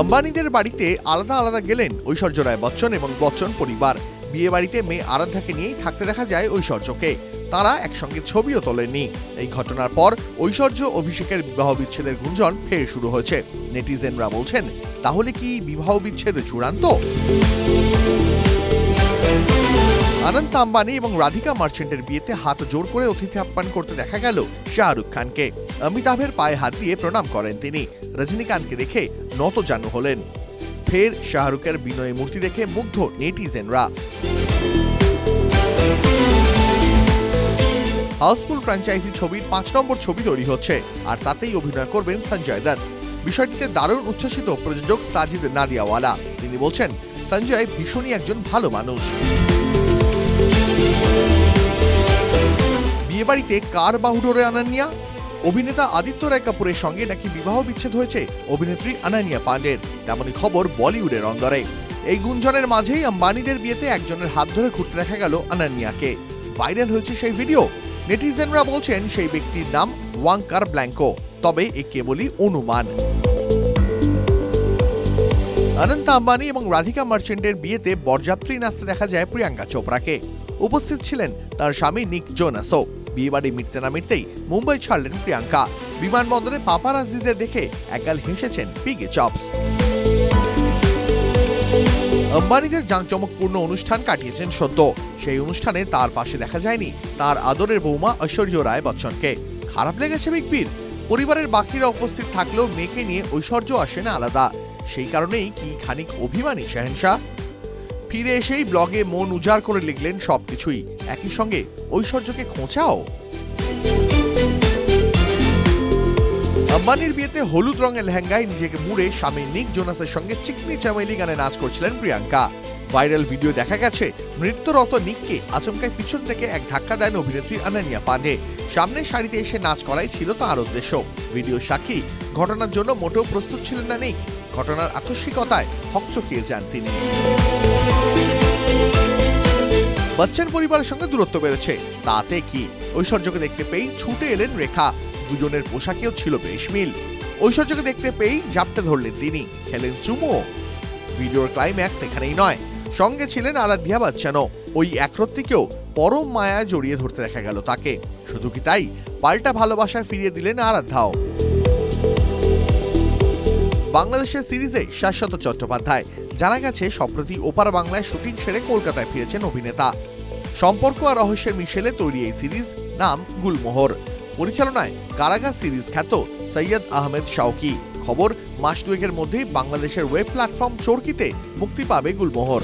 আম্বানিদের বাড়িতে আলাদা আলাদা গেলেন ঐশ্বর্য রায় বচ্চন এবং বচ্চন পরিবার। বিয়ে বাড়িতে মেয়ে আরাধ্যাকে নিয়েই থাকতে দেখা যায় ঐশ্বর্যকে। তারা একসঙ্গে ছবিও তোলেননি। এই ঘটনার পর ঐশ্বর্য অভিষেকের বিবাহ বিচ্ছেদের গুঞ্জন ফের শুরু হয়েছে। নেটিজেনরা বলছেন, তাহলে কি বিবাহ বিচ্ছেদ চূড়ান্ত? অনন্ত আম্বানি এবং রাধিকা মার্চেন্টের বিয়েতে হাত জোর করে অতিথি আপ্যায়ন করতে দেখা গেল শাহরুখ খানকে। অমিতাভের পায়ে হাত দিয়ে প্রণাম করেন তিনি। রজনীকান্তকে দেখে নত জানু হলেন। ফের শাহরুখের বিনয় মূর্তি দেখে মুগ্ধ নেটিজেনরা। হাউসফুল ফ্র্যাঞ্চাইজি ছবির পাঁচ নম্বর ছবি তৈরি হচ্ছে, আর তাতেই অভিনয় করবেন সঞ্জয় দত্ত। বিষয়টিতে দারুণ উচ্ছ্বসিত প্রযোজক সাজিদ নাদিয়াওয়ালা। তিনি বলছেন, সঞ্জয় ভীষণই একজন ভালো মানুষ। বিয়েবাড়িতে কার বাহুডোরে আনান্যা অভিনেতা আদিত্য রায় কাপুরের সঙ্গে নাকি বিবাহ বিচ্ছেদ হয়েছে? অভিনেত্রী আনানিয়া পান্ডের তেমনই খবর বলিউডের অন্দরে। এই গুঞ্জনের মাঝেই আম্বানিদের বিয়েতে একজনের হাত ধরে ঘুরতে দেখা গেল আনান্যাকে ভাইরাল হয়েছে সেই ভিডিও। নেটিজেনরা বলছেন সেই ব্যক্তির নাম ওয়াঙ্কার ব্ল্যাঙ্কো, তবে এ কেবলই অনুমান। অনন্ত আম্বানি এবং রাধিকা মার্চেন্টের বিয়েতে বরযাত্রী নাচতে দেখা যায় প্রিয়াঙ্কা চোপড়াকে। উপস্থিত ছিলেন তার স্বামী নিক জোনাসও। বিয়েবাড়ি মিটতে না মিটতেই মুম্বাই ছাড়লেন প্রিয়াঙ্কা। বিমানবন্দরে পাপারাজিদের দেখে একগাল হেসেছেন পিগে চপস। আম্বানিদের জাঁকজমকপূর্ণ অনুষ্ঠান কাটিয়েছেন সদ্য। সেই অনুষ্ঠানে তার পাশে দেখা যায়নি তার আদরের বৌমা ঐশ্বর্য রায় বচ্চনকে। খারাপ লেগেছে বিগ বির। পরিবারের বাকিরা উপস্থিত থাকলেও মেয়েকে নিয়ে ঐশ্বর্য আসে না আলাদা। সেই কারণেই কি খানিক অভিমানী শাহেনশাহ ফিরে এসেই ব্লগে মন উজাড় করে লিখলেন সবকিছুই। একই সঙ্গে ঐশ্বর্যকে খোঁচাও। আম্বানির বিয়েতে হলুদ রঙের লেহেঙ্গায় নিজেকে মুড়ে স্বামী নিক জোনাসের সঙ্গে চিকনি চামেলি গানে নাচ করছিলেন প্রিয়াঙ্কা। ভাইরাল ভিডিও দেখা গেছে নৃত্যরত নিককে আচমকায় পিছন থেকে এক ধাক্কা দেন অভিনেত্রী অনন্যা পান্ডে। সামনের সারিতে এসে নাচ করাই ছিল তার উদ্দেশ্য। ভিডিও সাক্ষী, ঘটনার জন্য মোটেও প্রস্তুত ছিলেন না নিক। ঘটনার আকস্মিকতায় হকচকিয়ে যান তিনি। বচ্চন পরিবারের সঙ্গে দূরত্ব বেড়েছে। তাতে কি? ঐশ্বর্যকে দেখতে পেয়েই ছুটে এলেন রেখা। দুজনের পোশাকেও ছিল বেশ মিল। ঐশ্বর্যকে দেখতে পেয়েই জাপটে ধরলেন তিনি। খেলেন চুমো। ভিডিওর ক্লাইম্যাক্স এখানেই নয়। সঙ্গে ছিলেন আরাধ্যা বচ্চনও। ওই একরত্তিকেও পরম মায়া জড়িয়ে ধরতে দেখা গেল তাকে। শুধু কি তাই? পাল্টা ভালোবাসায় ফিরিয়ে দিলেন আরাধ্যাও। বাংলাদেশের সিরিজে শাশ্বত চট্টোপাধ্যায়। জানা গেছে, সম্প্রতি ওপার বাংলায় শুটিং সেরে কলকাতায় ফিরেছেন অভিনেতা। সম্পর্ক আর রহস্যের মিশেলে তৈরি এই সিরিজ নাম গুলমোহর। পরিচালনায় কারাগার সিরিজ খ্যাত সৈয়দ আহমেদ শাওকি। খবর মাস দুয়েকের মধ্যেই বাংলাদেশের ওয়েব প্ল্যাটফর্ম চরকিতে মুক্তি পাবে গুলমোহর।